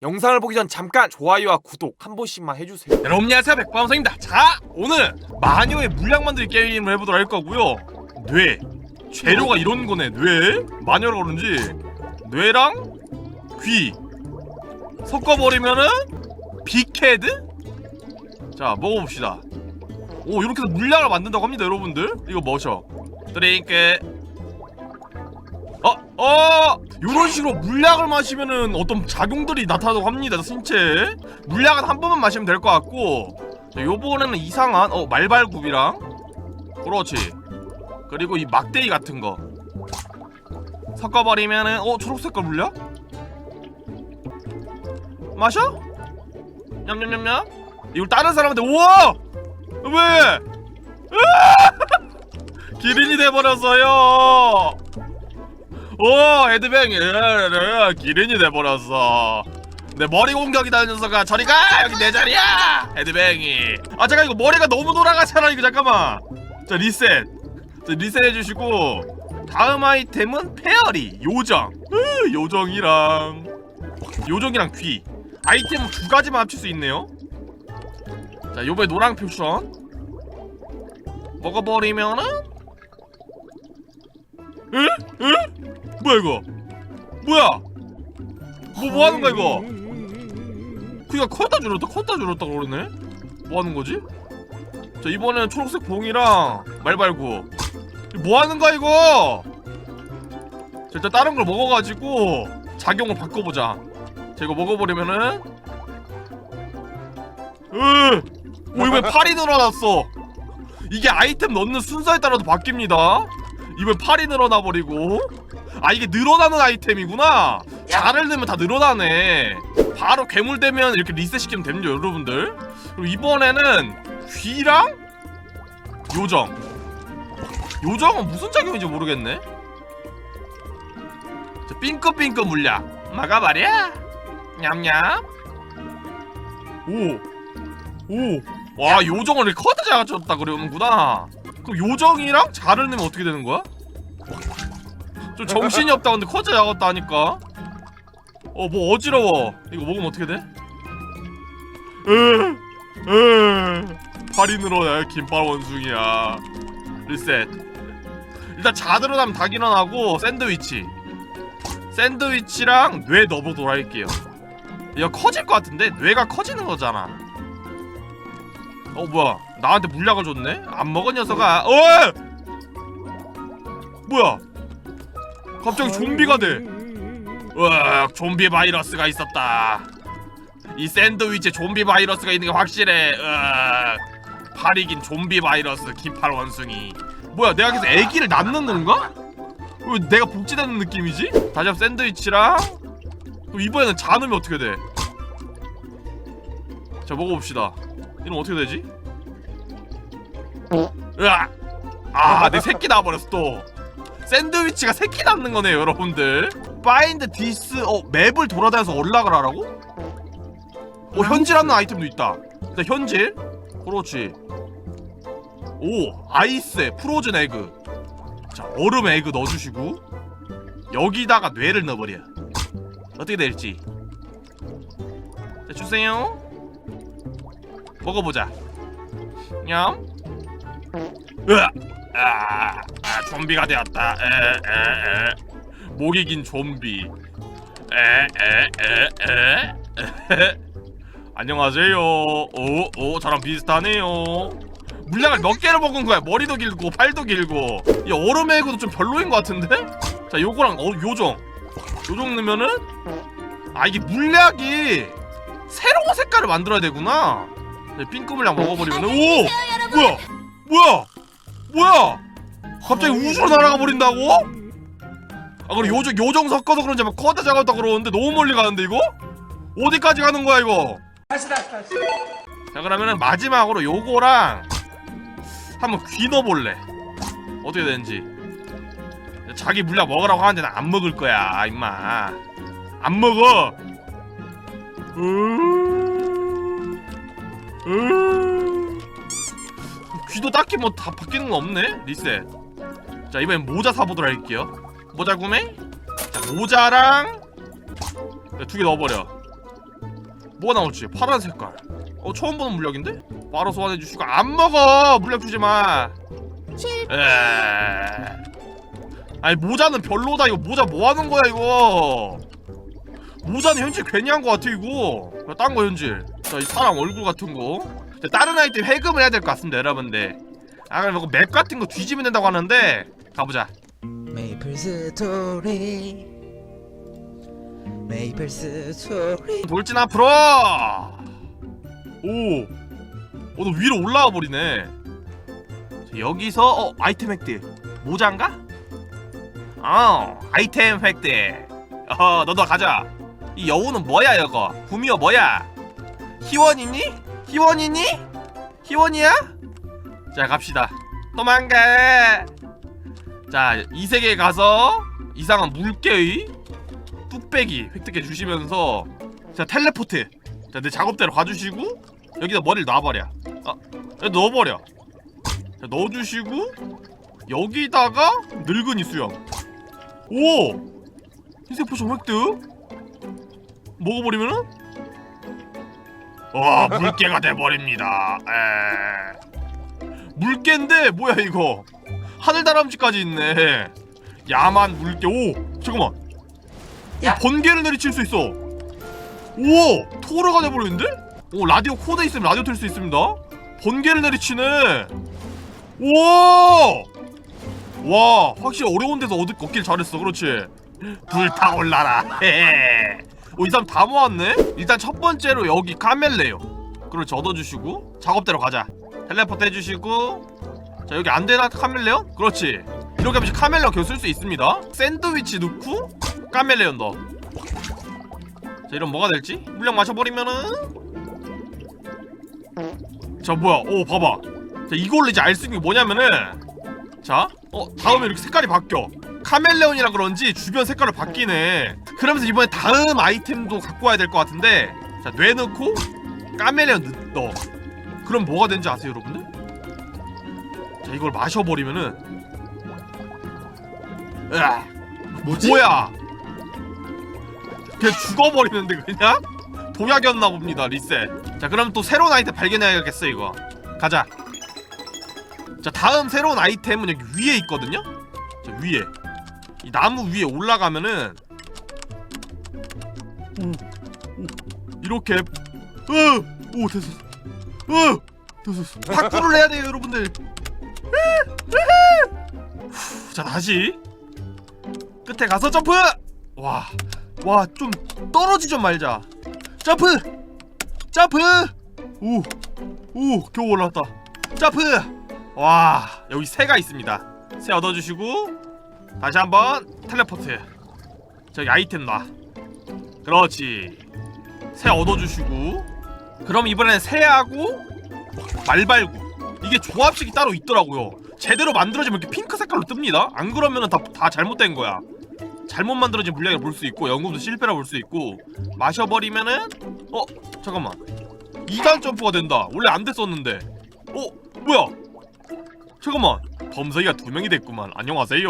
영상을 보기 전 잠깐 좋아요와 구독 한 번씩만 해주세요. 여러분 안녕하세요. 백범성입니다. 자 오늘 마녀의 물약 만들기 게임을 해보도록 할 거고요. 뇌 재료가 이런 거네. 뇌 마녀라 그런지. 뇌랑 귀. 섞어버리면은 빅헤드? 자 먹어봅시다. 오 이렇게 해서 물약을 만든다고 합니다 여러분들. 이거 뭐셔 드링크 어, 어, 이런 식으로 물약을 마시면은 어떤 작용들이 나타나고 합니다, 신체에. 물약은 한 번만 마시면 될 것 같고, 자, 요번에는 이상한, 어, 말발굽이랑, 그렇지. 그리고 이 막대기 같은 거. 섞어버리면은, 어, 초록색깔 물약? 마셔? 냠냠냠냠? 이걸 다른 사람한테, 우와! 왜? 기린이 돼버렸어요! 오 헤드뱅. 예, 기린이 돼버렸어. 내 머리 공격이다 이 녀석아. 저리가! 여기 내 자리야! 헤드뱅이. 아 잠깐 이거 머리가 너무 돌아가잖아 이거 잠깐만. 자 리셋. 자 리셋 해주시고 다음 아이템은 페어리 요정. 으, 요정이랑 요정이랑 귀. 아이템 두 가지만 합칠 수 있네요. 자 요번에 노랑 표션 먹어버리면은 에? 에? 뭐야 이거? 뭐야? 뭐 뭐 하는 거야 이거? 그니까 컸다 줄었다 컸다 줄었다 그러네? 뭐 하는 거지? 자 이번에는 초록색 봉이랑 말발구 뭐 하는 거야 이거? 자 일단 다른 걸 먹어가지고 작용을 바꿔보자 자 이거 먹어버리면은 으 오, 이번에 팔이 늘어났어 이게 아이템 넣는 순서에 따라서 바뀝니다 이번 팔이 늘어나 버리고 아 이게 늘어나는 아이템이구나. 자를 넣으면 다 늘어나네. 바로 괴물 되면 이렇게 리셋 시키면 됩니다 여러분들. 그리고 이번에는 귀랑 요정. 요정은 무슨 작용인지 모르겠네. 자, 삥끄삥끄 물약. 막아버려 냠냠. 오오와 요정을 이렇게 커드 작아졌다 그러는구나. 그럼 요정이랑 자를 넣으면 어떻게 되는 거야? 좀 정신이 없다. 근데 커져 야갔다 하니까. 어 뭐 어지러워. 이거 먹으면 어떻게 돼? 으으. 팔이 늘어야 김밥 원숭이야. 리셋. 일단 자 들어가면 닭 일어나고 샌드위치. 샌드위치랑 뇌 넣어보도록 할게요. 이거 커질 것 같은데? 뇌가 커지는 거잖아. 어 뭐야. 나한테 물약을 줬네? 안 먹은 녀석아. 어! 뭐야 갑자기 좀비가 돼. 으악, 좀비 바이러스가 있었다. 이 샌드위치에 좀비 바이러스가 있는 게 확실해. 으악, 팔이 긴 좀비 바이러스, 긴팔 원숭이. 뭐야, 내가 계속 애기를 낳는 건가? 왜 내가 복제되는 느낌이지? 다시 한번 샌드위치랑 이번에는 잔으면 어떻게 돼? 자, 먹어봅시다. 이러면 어떻게 되지? 으악! 아, 내 새끼 나와버렸어 또. 샌드위치가 새끼 낳는 거네요 여러분들. 파인드 디스 어 맵을 돌아다녀서 하라고? 어 현질하는 아이템도 있다. 일단 현질. 그렇지. 오 아이스 프로즌 에그. 자 얼음 에그 넣어주시고 여기다가 뇌를 넣어버려. 어떻게 될지. 자 주세요. 먹어보자. 냠. 으악! 아, 아 좀비가 되었다. 에 에 에 목이 긴 좀비. 에 에 에 에 안녕하세요. 오 오 저랑 비슷하네요. 물량을 몇 개를 먹은 거야? 머리도 길고 팔도 길고. 이 얼음 애구도 좀 별로인 것 같은데? 자 요거랑 어 요정 요정 넣으면은 아 이게 물약이 새로운 색깔을 만들어야 되구나. 네, 핑크 물약 먹어버리면 오 뭐야 뭐야 뭐야? 갑자기 우주로 날아가 버린다고? 아 그래 요정 요정 섞어서 그런지 막 커다 작았다 그러는데 너무 멀리 가는데 이거? 어디까지 가는 거야 이거? 다시 다시 다시. 자 그러면은 마지막으로 요거랑 한번 귀 넣어볼래. 어떻게 되는지. 자기 물약 먹으라고 하는데 나안 먹을 거야 임마. 안 먹어. 으... 으... 귀도 딱히 뭐 다 바뀌는 거 없네 리셋 자 이번엔 모자 사보도록 할게요. 모자 구매? 자 모자랑 두 개 넣어버려. 뭐가 나올지? 파란 색깔. 어 처음 보는 물약인데? 바로 소환해 주시고 안 먹어! 물약 주지 마! 에. 아니 모자는 별로다. 이거 모자 뭐 하는 거야 이거? 모자는 현질 괜히 한 거 같아 이거. 딴 거 현질 자이 사람 얼굴 같은 거. 자, 다른 아이템 해금을 해야 될 것 같습니다 여러분들. 아 그럼 이거 맵 같은 거 뒤지면 된다고 하는데 가보자 메이플 스토리 메이플 스토리 돌진 앞으로 오, 어, 너 위로 올라와 버리네. 자, 여기서 어 아이템 획득 모자인가? 어 아이템 획득. 어 너도 가자. 이 여우는 뭐야 이거? 구미호 뭐야? 희원이니? 희원이니? 희원이야? 자 갑시다. 도망가. 자 이 세계에 가서 이상한 물개의 뚝배기 획득해 주시면서 자 텔레포트. 자 내 작업대로 가주시고 여기다 머리를 놔버려. 아 여기 넣어버려. 자 넣어주시고 여기다가 늙은이 수염. 오! 흰색 포션 획득? 먹어버리면은? 와 물개가 돼버립니다. 에. 물개인데 뭐야 이거 하늘다람쥐까지 있네 야만 물개 오 잠깐만 야. 번개를 내리칠 수 있어. 우와, 토르가 돼버리는데? 오, 라디오 코드 있으면 라디오 틀 수 있습니다. 번개를 내리치네. 우와, 와, 확실히 어려운 데서 얻, 얻길 잘했어. 그렇지. 불타올라라. 오, 이 사람 다 모았네. 일단 첫 번째로 여기 카멜레요. 그렇지, 얻어주시고 작업대로 가자. 텔레포트 해주시고. 자, 여기 안 되나 카멜레온? 그렇지. 이렇게 하면 카멜레온 계속 쓸수 있습니다. 샌드위치 넣고 카멜레온 넣어. 자, 이런 뭐가 될지? 물량 마셔버리면은 자, 뭐야? 오, 봐봐. 자, 이걸로 이제 알 수 있는 게 뭐냐면은 자, 어, 다음에 이렇게 색깔이 바뀌어. 카멜레온이라 그런지 주변 색깔로 바뀌네. 그러면서 이번에 다음 아이템도 갖고 와야 될 것 같은데 자, 뇌 넣고 카멜레온 넣, 넣어. 그럼 뭐가 되는지 아세요, 여러분들? 자, 이걸 마셔버리면은. 으아, 뭐지? 뭐야? 그냥 죽어버리는데 그냥? 독약이었나 봅니다 리셋. 자 그럼 또 새로운 아이템 발견해야겠어 이거. 가자. 자 다음 새로운 아이템은 여기 위에 있거든요? 자 위에. 이 나무 위에 올라가면은. 오, 오 이렇게. 으 오 됐어. 으! 됐어. 파쿠를 해야 돼요 여러분들 후, 자 다시. 끝에 가서 점프! 와와 좀 떨어지지 좀 말자. 점프! 점프! 오오 겨우 올라왔다. 점프! 와 여기 새가 있습니다. 새 얻어주시고 다시 한번 텔레포트. 저기 아이템 놔. 그렇지. 새 얻어주시고 그럼 이번엔 새하고 말발구 이게 조합식이 따로 있더라고요. 제대로 만들어지면 이렇게 핑크 색깔로 뜹니다. 안 그러면은 다, 다 잘못된 거야. 잘못 만들어진 물량을 볼수 있고 연금도 실패라 볼 수 있고 마셔버리면은 어 잠깐만. 2단 점프가 된다. 원래 안 됐었는데. 어 뭐야? 잠깐만. 범석이가 두 명이 됐구만. 안녕하세요.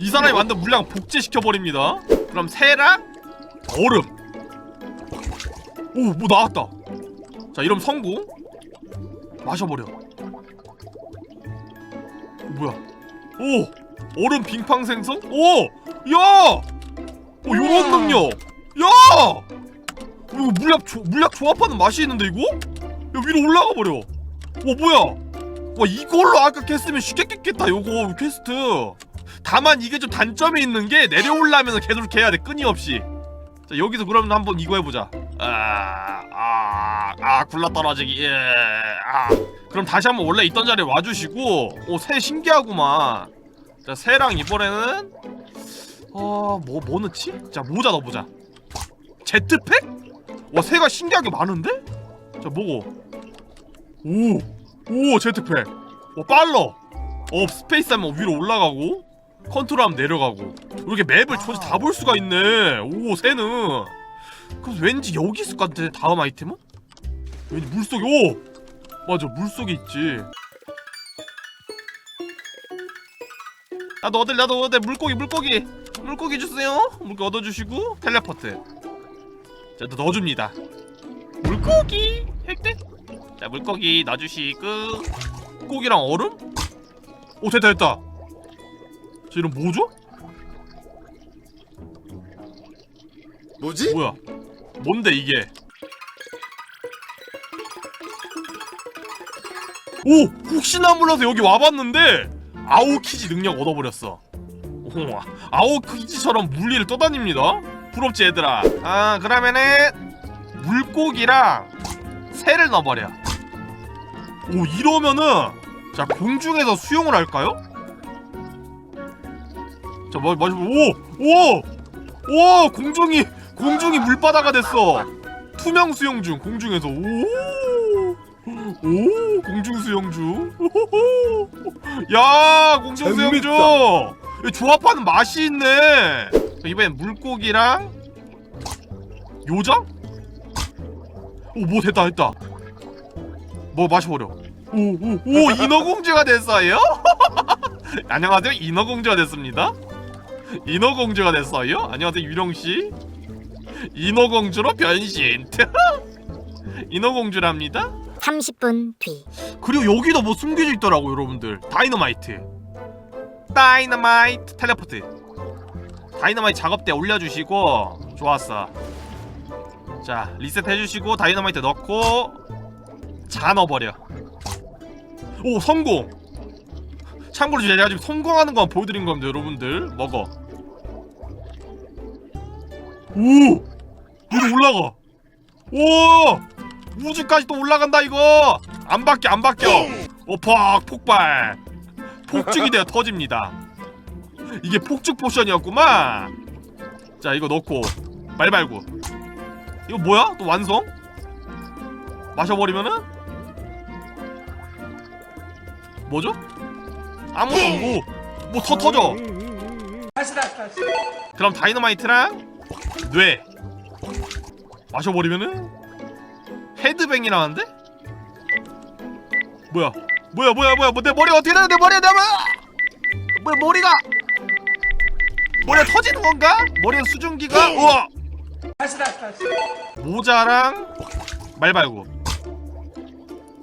이 사람이 만든 물량 복제시켜버립니다. 그럼 새랑 얼음 오 뭐 나왔다. 자 이러면 성공 마셔버려 어, 뭐야 오 얼음 빙팡 생성? 오! 야! 오 요런 능력! 야! 이거 물약 조, 물약 조합하는 맛이 있는데 이거? 야 위로 올라가 버려. 와 뭐야? 와 이걸로 아까 깼으면 쉽게 깼겠다 요거 퀘스트. 다만 이게 좀 단점이 있는 게 내려올라면 계속 해야 돼 끊임없이. 자 여기서 그러면 한번 이거 해보자. 아아아 아, 굴러 떨어지기. 예. 아 그럼 다시 한번 원래 있던 자리에 와주시고 오새 신기하구만. 자 새랑 이번에는 어뭐 뭐 넣지? 자 모자 넣어보자 제트팩? 와 새가 신기하게 많은데? 자 뭐고 오오 제트팩 와 빨라 어 스페이스 하면 위로 올라가고 컨트롤하면 내려가고 이렇게 맵을 전체 다 볼 수가 있네 오 새는 그래서 왠지 여기 있을 것 같은데 다음 아이템은? 왠지 물속에 오 맞아 물속에 있지 나도 얻을 나도 얻을 물고기 물고기 물고기 주세요 물고기 얻어주시고 텔레포트 자, 또 넣어줍니다. 물고기 획득. 자, 물고기 넣어주시고 고기랑 얼음? 오 됐다 됐다. 저 이름 뭐죠? 뭐지? 뭐야? 뭔데 이게? 오! 혹시나 몰라서 여기 와봤는데 아오키지 능력 얻어버렸어 오, 아오키지처럼 물리를 떠다닙니다 부럽지 얘들아 아 그러면은 물고기랑 새를 넣어버려 오 이러면은 자 공중에서 수영을 할까요? 자 마, 마시 오! 오! 오! 공중이 공중이 물바다가 됐어. 투명 수영 중 공중에서 오. 오 공중 수영중 오호호. 야 공중 수영중 이 조합하는 맛이 있네 자, 이번엔 물고기랑 요정 오뭐 됐다 됐다 뭐 마셔버려 오오오 인어공주가 됐어요 안녕하세요 인어공주가 됐습니다 인어공주가 됐어요? 안녕하세요 유령씨. 인어공주로 변신. 인어공주랍니다. 30분 뒤. 그리고 여기도 뭐 숨겨져 있더라고 여러분들. 다이너마이트. 다이너마이트 텔레포트. 다이너마이트 작업대 올려주시고 좋았어. 자 리셋 해주시고 다이너마이트 넣고 자 넣어버려. 오 성공! 참고로 제가 지금 성공하는 거 보여드린 겁니다 여러분들. 먹어 오! 위로 올라가. 오! 우주까지 또 올라간다 이거. 안 바뀌어 안 바뀌어. 오팍 폭발. 폭죽이 되어 터집니다. 이게 폭죽 포션이었구만. 자 이거 넣고 말발구 이거 뭐야? 또 완성? 마셔버리면은? 뭐죠? 아무도 뭐 뭐 터 터져. 그럼 다이너마이트랑 뇌. 마셔버리면은 헤드뱅이라는데? 뭐야? 뭐야 뭐야 뭐야? 뭐내 머리 어떻게 되는데? 머리야 내 뭐야 머리가! 머리가 터지는 건가? 머리에 수증기가? 우와! 모자랑 말발구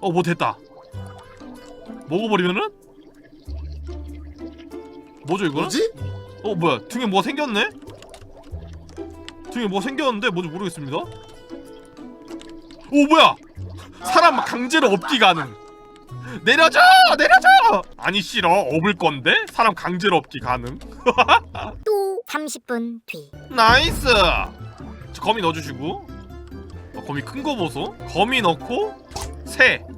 어 뭐 됐다. 먹어버리면은? 뭐죠 이거는? 뭐지? 어 뭐야? 등에 뭐가 생겼네? 등에 뭐가 생겼는데 뭔지 모르겠습니다. 오 뭐야! 사람 강제로 업기 가능. 내려줘! 내려줘! 아니 싫어. 업을 건데? 사람 강제로 업기 가능. 또 30분 뒤. 나이스! 저 거미 넣어주시고. 어, 거미 큰 거 보소. 거미 넣고 새오뭐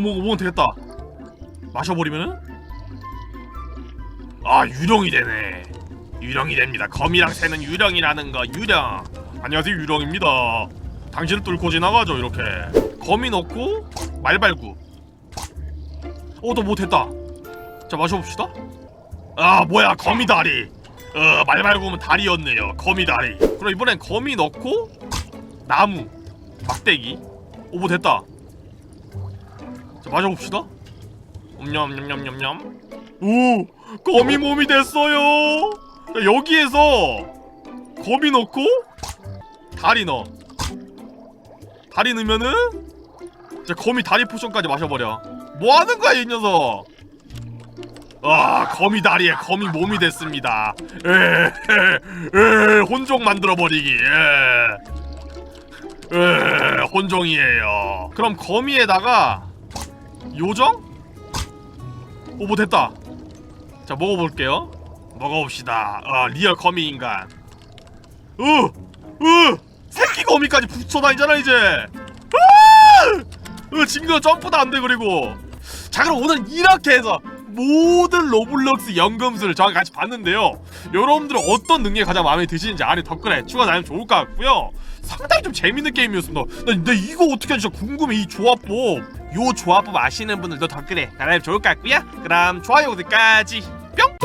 뭐, 뭐 되겠다. 마셔버리면은? 아 유령이 되네 유령이 됩니다. 거미랑 새는 유령이라는 거 유령. 안녕하세요 유령입니다. 당신을 뚫고 지나가죠 이렇게. 거미 넣고 말발구. 어또 뭐 됐다. 자 마셔봅시다. 아 뭐야 거미 다리. 어 말발구면 다리였네요 거미 다리. 그럼 이번엔 거미 넣고 나무 막대기. 오뭐 됐다. 자 마셔봅시다. 냠냠냠냠냠. 오 거미 몸이 됐어요. 자, 여기에서 거미 넣고 다리 넣어. 다리 넣으면은 자 거미 다리 포션까지 마셔버려. 뭐 하는 거야 이 녀석? 아 거미 다리에 거미 몸이 됐습니다. 에 에 에 혼종 만들어 버리기. 에. 에 혼종이에요. 그럼 거미에다가 요정? 오뭐 됐다. 자 먹어볼게요 먹어봅시다. 아 리얼 거미 인간. 으 으 새끼 거미까지 붙여다니잖아 이제. 아! 으 징그러 점프도 안 돼 그리고. 자 그럼 오늘 이렇게 해서 모든 로블록스 연금술을 저랑 같이 봤는데요. 여러분들은 어떤 능력이 가장 마음에 드시는지 아래 댓글에 추가 달면 좋을 것 같고요. 상당히 좀 재밌는 게임이었습니다. 나, 나 이거 어떻게 하지? 궁금해 이 조합법. 요 조합법 아시는 분들도 댓글에 달아주면 좋을 것 같고요. 그럼 좋아요 구독까지. 뿅